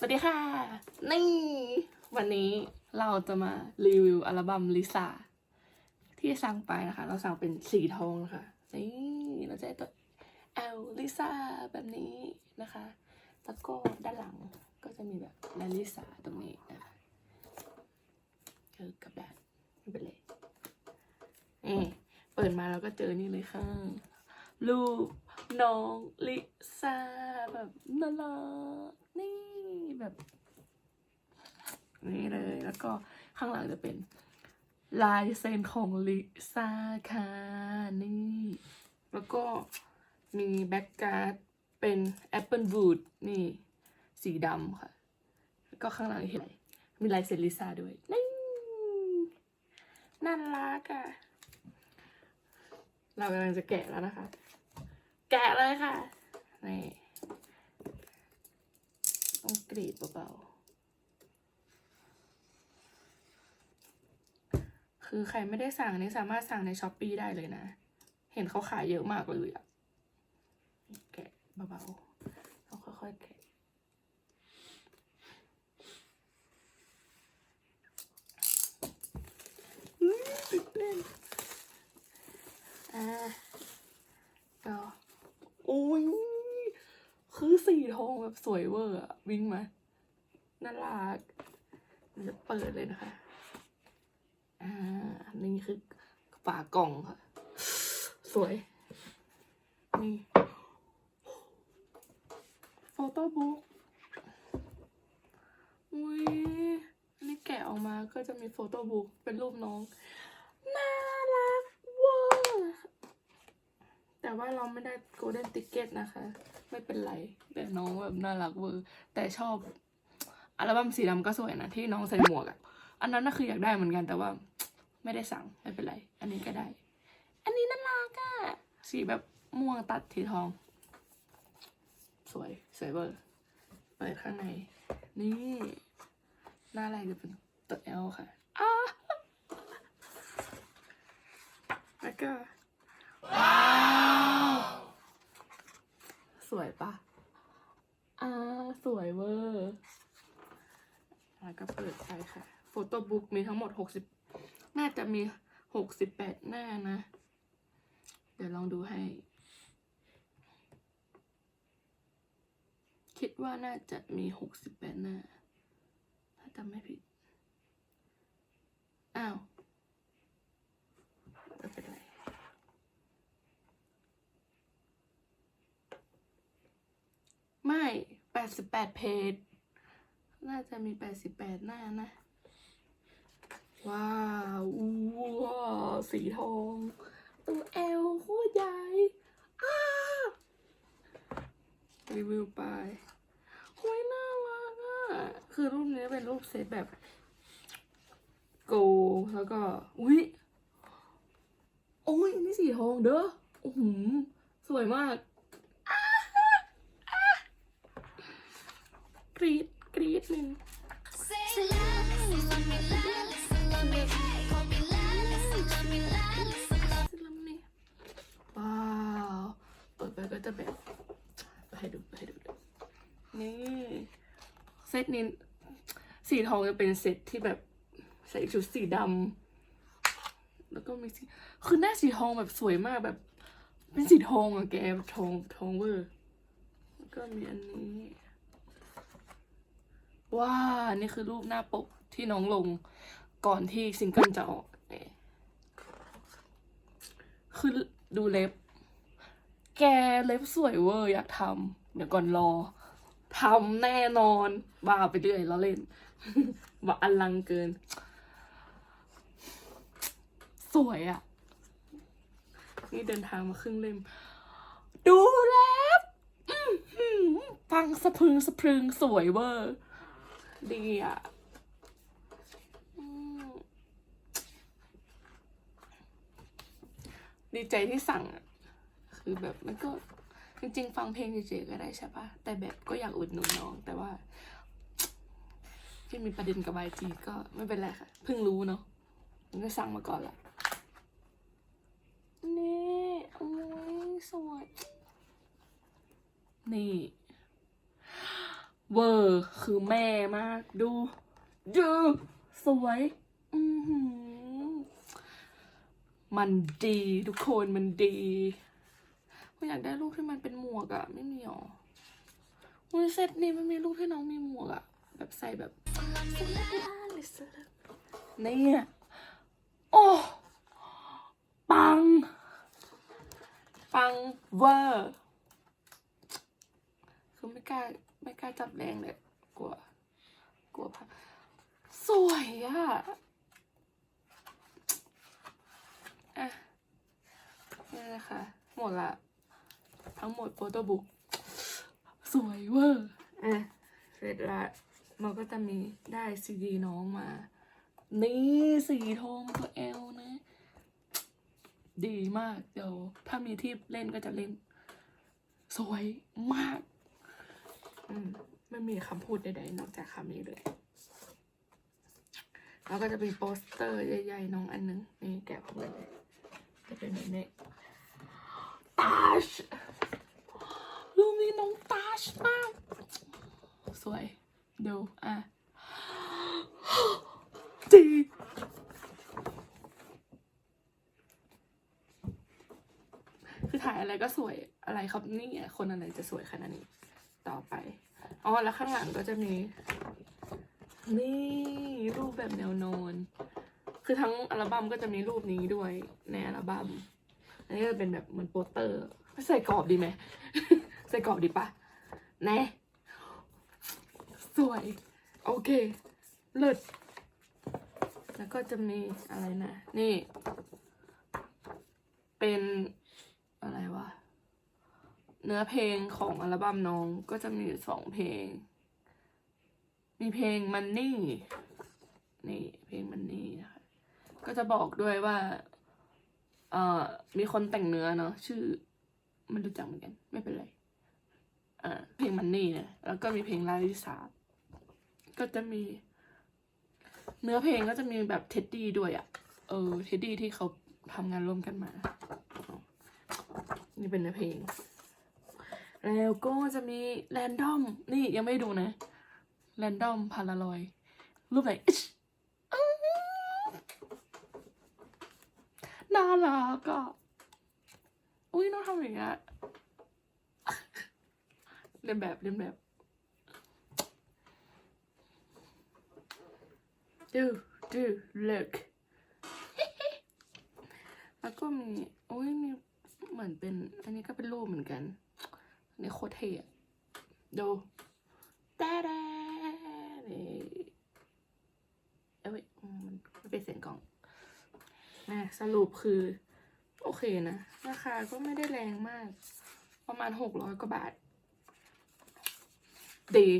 สวัสดีค่ะ นี่ วันนี้เราจะมารีวิวอัลบั้มลิซ่าที่สั่งไปนะคะ เราสั่งเป็นสีทองนะคะนี่เราจะได้ตัวแอลลิซ่าแบบนี้นะคะ แล้วก็ด้านหลังก็จะมีแบบลลิซ่าตรงนี้นะคะเออกับแดดไม่เป็นไรนี่เปิดมาเราก็เจอนี่เลยค่ะรูป น้องลิซ่าแบบน่ารักนี่แบบนี่เลยแล้วก็ข้างหลังจะเป็นลายเซ็นของลิซ่าค่ะนี่แล้วก็มีแบ็กการ์ดเป็นแอปเปิลวูดนี่ สีดำค่ะ แล้วก็ข้างหลังเห็นไรมีลายเซ็นลิซ่าด้วยนี่น่ารักอะ เรากำลังจะแกะแล้วนะคะ แกะเลยค่ะ นี่ต้องกรีดเบาๆ คือใครไม่ได้สั่งนี่สามารถสั่งในช้อปปีได้เลยนะ เห็นเขาขายเยอะมากเลยอะแกะเบาๆเราค่อยๆแกะอื้อตื่นเต้นอ่า ก็โอ้ย คือ สีทองแบบสวยเวอร์อะวิ่งมาน่ารักเดี๋ยวจะเปิดเลยนะคะ อ่า นี่คือฝากล่องค่ะ สวย นี่โฟโต้บุ๊กอุ้ยนนี่แกะออกมาก็จะมีโฟโต้บุ๊กเป็นรูปน้อง น่ารักเวอร์ แต่ว่าเราไม่ได้โกลเด้นติ c เก็ตนะคะ ไม่เป็นไร แต่น้องแบบน่ารักเวอร์แต่ชอบอัลบั้มสีดำก็สวยนะที่น้องใส่หมวกอะอันนั้นน่ะคืออยากได้เหมือนกันแต่ว่าไม่ได้สั่งไม่เป็นไร อันนี้ก็ได้ อันนี้น่ารักอะสีแบบม่วงตัดทีทอง สวยสวยเวอร์เปิดข้างใน นี่ หน้าอะไรจะเป็นตัวเอลค่ะอ้าแล้วก็ สวยปะอ่า สวยเวอร์แล้วก็เปิดไปค่ะ โฟโต้บุ๊กมีทั้งหมดหกสิบน่าจะมีหกสิบแปดหน้านะ เดี๋ยวลองดูให้ คิดว่าน่าจะมีหกสิบแปดหน้า ถ้าจำไม่ผิด อ้าวไม่เป็นไร ไม่แป ดสิบแปดเพจ น่าจะมีแปดสิบแปดหน้านะ ว้าวว้าสีทอง ตัวเอลโคตรใหญ่รีวิวไปโอ้ยน่ารักอะ คือรูปนี้เป็นรูปเซตแบบโกแล้วก็ อุ้ยโอ้ยนนี่สีทองเด้อโอ้โหสวยมาก กรีดกรีดหนึ่งซิลัมนี่ว้าวเปิดไปก็จะแบบให้ดูให้ดูนี่เซตนี้สีทองจะเป็นเซตที่แบบใส่ชุดสีดำแล้วก็มีสีคือหน้าสีทองแบบสวยมากแบบ เป็นสีทองอะแกทองทองเวอร์แล้วก็มีอันนี้ ว้า นี่คือรูปหน้าปกที่น้องลงก่อนที่ซิงเกิลจะออกคือดูเล็บ แกเล็บสวยเวอร์อยากทำเดี๋ยวก่อนรอทำแน่นอนบ้าไปเรื่อยแล้วเล่นว่าอลังเกิน สวยอะนี่เดินทางมาครึ่งเล่ม ดูเล็บฟังสะพึงสะพึงสวยเวอร์ ดีอะดีใจที่สั่งอะ คือแบบมันก็จริงๆ ฟังเพลงเฉยๆก็ได้ใช่ปะแต่แบบก็อยากอุดหนุนน้อง แต่ว่า ที่มีประเด็นกับไอจีก็ไม่เป็นไรค่ะ เพิ่งรู้เนาะมันก็สั่งมาก่อนละนี่โอ้ยสวยนี่ เวอร์คือแม่มากดู ดู สวยมันดีทุกคนมันดีก็อยากได้รูปที่มันเป็นหมวกอะไม่มีหรออุ้ยเซตนี้มันมีรูปที่น้องมีหมวกอะแบบใส่แบบนี่โอ้ปัง ปังเวอร์ กล้าไม่กล้าจับแรงเลยกลัวกลัวพังสวยอะอะนี่นะคะหมดละทั้งหมดโฟโต้บุ๊กสวยเวอร์อะเสร็จละมันก็จะมีได้ซีดีน้องมา นี่สีทองตัวเอลนะ ดีมาก เดี๋ยว ถ้ามีที่เล่นก็จะเล่น สวยมาก อืมไม่มีคำพูดใดๆนอกจากคำนี้เลย แล้วก็จะเป็นโปสเตอร์ใหญ่ๆน้องอันหนึงนี่แกะออกมาเลยจะเป็นแบบนี้ตาชรูปนี้น้องตาชมาก สวยดูอะดีคือถ่ายอะไรก็สวยอะไรครับนี่คนอะไรจะสวยขนาดนี้ ต่อไปอ๋อแล้วข้างหลังก็จะมี นี่รูปแบบแนวนอน คือทั้งอัลบั้มก็จะมีรูปนี้ด้วยในอัลบั้มอันนี้ก็จะเป็นแบบเหมือนโปสเตอร์ใส่กรอบดีไหม ใส่กรอบดีปะแน่สวย โอเค เลิศแล้วก็จะมีอะไรนะ นี่ เป็นอะไรวะ เนื้อเพลงของอัลบั้มน้องก็จะมีอยู่สองเพลง มีเพลงมันนี่นี่เพลงมันนี่นะคะก็จะบอกด้วยว่า เอ่อ มีคนแต่งเนื้อเนาะชื่อ มันรู้จักเหมือนกัน ไม่เป็นไรอ่าเพลงมันนี่เนี่ยแล้วก็มีเพลงลาลิสาก็จะมี เนื้อเพลงก็จะมีแบบเท็ดดี้ด้วยอะ่ะ เออ เท็ดดี้ที่เขาทำงานร่วมกันมา นี่เป็นเนื้อเพลง แล้วก็จะมีแรนดอมนี่ยังไม่ดูนะแรนดอมพาราลอยรูปไหนน่ารักอะอุ้ยน้องทำอย่างเงี้ยเรียนแบบเรียนแบบดูดู look แล้วก็มีโอ้ยมีเหมือนเป็น อันนี้ก็เป็นรูปเหมือนกัน นนี้โคตรเท่ดูแต้แดนี่เอ้ยมันเป็นเสียงกล่องนะสรุปคือ โอเคนะ ราคาก็ไม่ได้แรงมาก ประมาณหกร้อยกว่าบาท ดี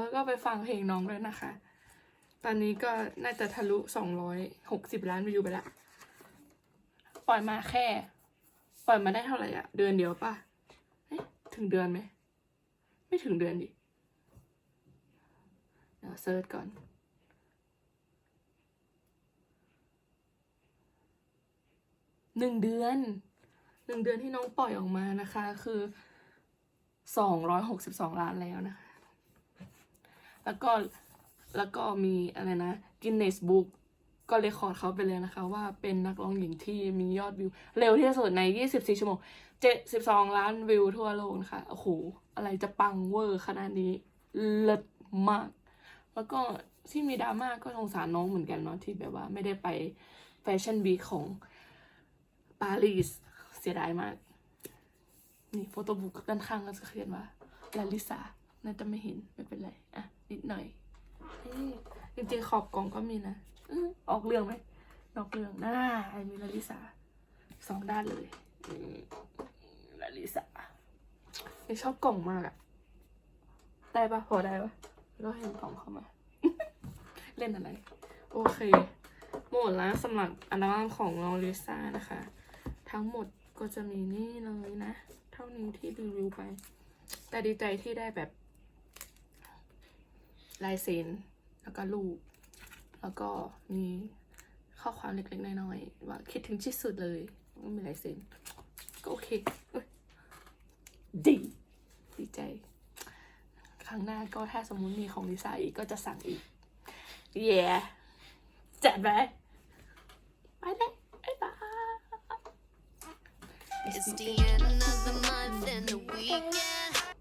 แล้วก็ไปฟังเพลงน้องด้วยนะคะ ตอนนี้ก็น่าจะทะลุสองร้อยหกสิบล้านวิวไปละ ปล่อยมาแค่ ปล่อยมาได้เท่าไหร่อะเดือนเดียวป่ะเอ๊ะ ถึงเดือนไหม ไม่ถึงเดือนดิ เดี๋ยวเซิร์ชก่อน หนึ่งเดือน หนึ่งเดือนที่น้องปล่อยออกมานะคะ คือสองร้อยหกสิบสองล้านแล้วนะคะ แล้วก็ แล้วก็มีอะไรนะกินเนสบุ๊กก็เรคคอร์ดเขาไปเลยนะคะ ว่าเป็นนักร้องหญิงที่มียอดวิว เร็วที่สุดใน 24 ชั่วโมง 72ล้านวิวทั่วโลกนะคะ โอ้โห อะไรจะปังเวอร์ขนาดนี้เลิศมาก แล้วก็ที่มีดราม่าก็สงสารน้องเหมือนกันเนาะที่แบบว่าไม่ได้ไปแฟชั่นวีคของปารีสเสียดายมาก นี่โฟโต้บุ๊กด้านข้างก็จะเขียนว่าลาลิสาน่าจะไม่เห็นไม่เป็นไร อะ นิดหน่อยนี่จริงๆขอบกล่องก็มีนะออกเรื่องไหมนอกเรื่องน่าไอมีลาลิสาสองด้านเลย ลาลิสาไม่ชอบกล่องมากอะได้ปะพอได้ปะแล้วก็เห็นกล่องเข้ามา เล่นอะไร โอเค หมดแล้วสำหรับอัลบั้มของลอลิซ่านะคะ ทั้งหมดก็จะมีนี่เลยนะ เท่านี้ที่รีวิวไป แต่ดีใจที่ได้แบบลายเซ็นแล้วก็รูป แล้วก็มีข้อความเล็กๆน้อยๆว่าคิดถึงที่สุดเลยก็มีลายเซ็นก็โอเคเอ้ยดีดีใจ ค่ะรั้งหน้าก็ถ้าสมมุติมีของลิซ่าอีกก็จะสั่งอีก เย้จัดไปไปเลย It's the end of the month and the weekend.